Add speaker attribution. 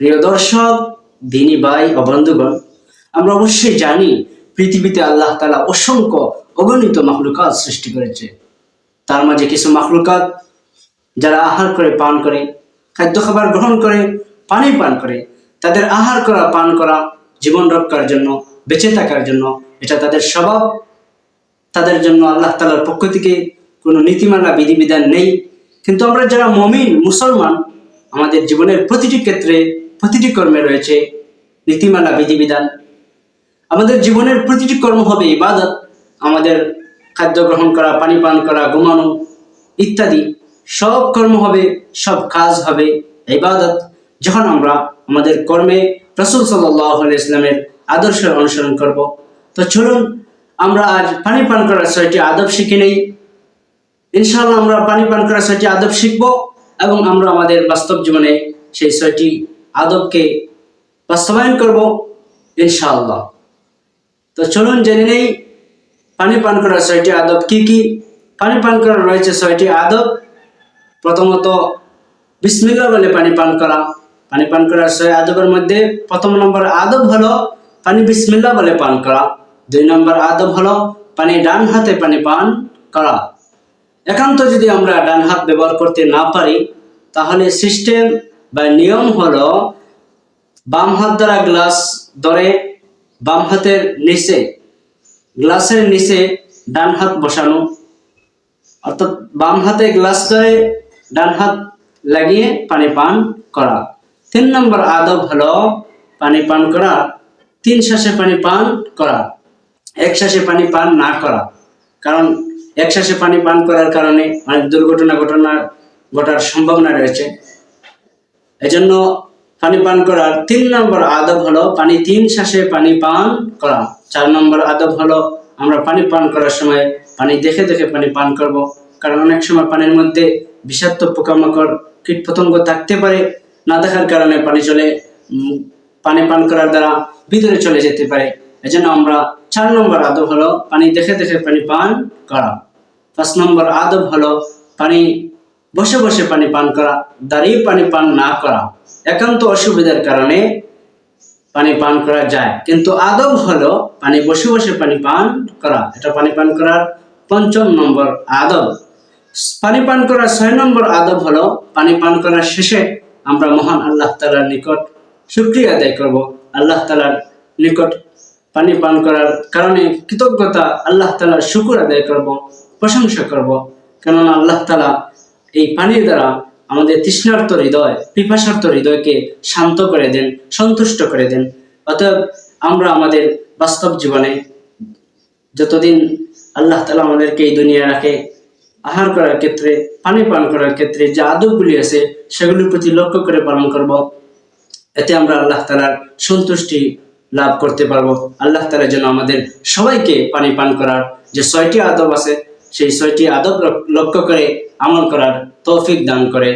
Speaker 1: প্রিয় দর্শক, দিনী ভাই ও বন্ধুগণ, আমরা অবশ্যই জানি পৃথিবীতে আল্লাহ তালা অসংখ্য অগণিত মাখলুকাত সৃষ্টি করেছে। তার মাঝে কিছু মাখলুকাত যারা আহার করে পান করে, খাদ্য খাবার গ্রহণ করে, পানি পান করে, তাদের আহার করা, পান করা, জীবন রক্ষার জন্য, বেঁচে থাকার জন্য, এটা তাদের স্বভাব। তাদের জন্য আল্লাহ তালার পক্ষ থেকে কোনো নীতিমালা, বিধিবিধান নেই। কিন্তু আমরা যারা মমিন, মুসলমান, আমাদের জীবনের প্রতিটি ক্ষেত্রে প্রতিটি কর্মে রয়েছে নীতিমালা, বিধিবিধান। আমাদের জীবনের প্রতিটি কর্ম হবে ইবাদত, আমাদের খাদ্য গ্রহণ করা, পানি পান করা, ঘুমানো ইত্যাদি। সব কর্ম হবে, সব কাজ হবে ইবাদত, যখন আমরা আমাদের কর্মে রসুল সাল্লাহ ইসলামের আদর্শ অনুসরণ করব। তো চলুন, আমরা আজ পানি পান করার ছয়টি আদব শিখে নেই। ইনশাল্লাহ আমরা পানি পান করার ছয়টি আদব শিখব এবং আমরা আমাদের বাস্তব জীবনে সেই ছয়টি আদবকে বাস্তবায়ন করব, ইনশাআল্লাহ। তো চলুন জেনে নেই, পানি পান করার ছয়টি আদব কি কি? পানি পান করার রয়েছে ছয়টি আদব। প্রথমত বিসমিল্লা বলে পানি পান করা। পানি পান করার ছয় আদবের মধ্যে প্রথম নম্বর আদব হলো পানি বিসমিল্লা বলে পান করা। দুই নম্বর আদব হলো পানি ডান হাতে পানি পান করা। একান্ত যদি আমরা ডান হাত ব্যবহার করতে না পারি, তাহলে সিস্টেম বা নিয়ম হলো বাম হাত দ্বারা গ্লাস ধরে, বাম হাতের নিচে, গ্লাসের নিচে ডান হাত বসানো। অর্থাৎ বাম হাতে গ্লাস ধরে, ডান হাত লাগিয়ে পানি পান করা। তিন নম্বর আদব হলো পানি পান করা। তিন শ্বাসে পানি পান করা। এক শ্বাসে পানি পান না করা। কারণ এক শ্বাসে পানি পান করার কারণে অনেক দুর্ঘটনা ঘটনা ঘটার সম্ভাবনা রয়েছে। এজন্য পানি পান করার তিন নম্বর আদব হলো পানি তিন শ্বাসে পানি পান করা। চার নম্বর আদব হলো আমরা পানি পান করার সময় পানি দেখে দেখে পানি পান করব। কারণ অনেক সময় পানির মধ্যে বিষাক্ত পোকামাকড় কীট পতঙ্গ থাকতে পারে। না দেখার কারণে পানি চলে পানি পান করার দ্বারা ভিতরে চলে যেতে পারে। এজন্য আমরা চার নম্বর আদব হলো পানি দেখে দেখে পানি পান করা। পাঁচ নম্বর আদব হলো পানি বসে বসে পানি পান করা, দাঁড়িয়ে পানি পান না করা। একান্ত অসুবিধার কারণে পানি পান করা যায়। কিন্তু আদব হলো পানি বসে বসে পানি পান করা। এটা পানি পান করার পঞ্চম নম্বর আদব। পানি পান করার ছয় নম্বর আদব হলো পানি পান করার শেষে আমরা মহান আল্লাহ তালার নিকট শুক্রিয়া আদায় করব। আল্লাহ তালার নিকট পানি পান করার কারণে কৃতজ্ঞতা, আল্লাহ তালার শুকুর আদায় করব, প্রশংসা করব। কেননা আল্লাহ তালা এই পানির দ্বারা আমাদের তৃষ্ণার্ত হৃদয়, পিপাসার্ত হৃদয়কে শান্ত করে দেন, সন্তুষ্ট করে দেন। অতএব আমরা আমাদের বাস্তব জীবনে যতদিন আল্লাহ তালা আমাদেরকে এই দুনিয়া রাখে, আহার করার ক্ষেত্রে, পানি পান করার ক্ষেত্রে, যে আদবগুলি আছে, সেগুলির প্রতি লক্ষ্য করে পালন করব। এতে আমরা আল্লাহ তালার সন্তুষ্টি লাভ করতে পারব। আল্লাহ তালা যেন আমাদের সবাইকে পানি পান করার যে ছয়টি আদব আছে, সেই ছয়টি আদব লক্ষ্য করে আমল করার তৌফিক দান করে।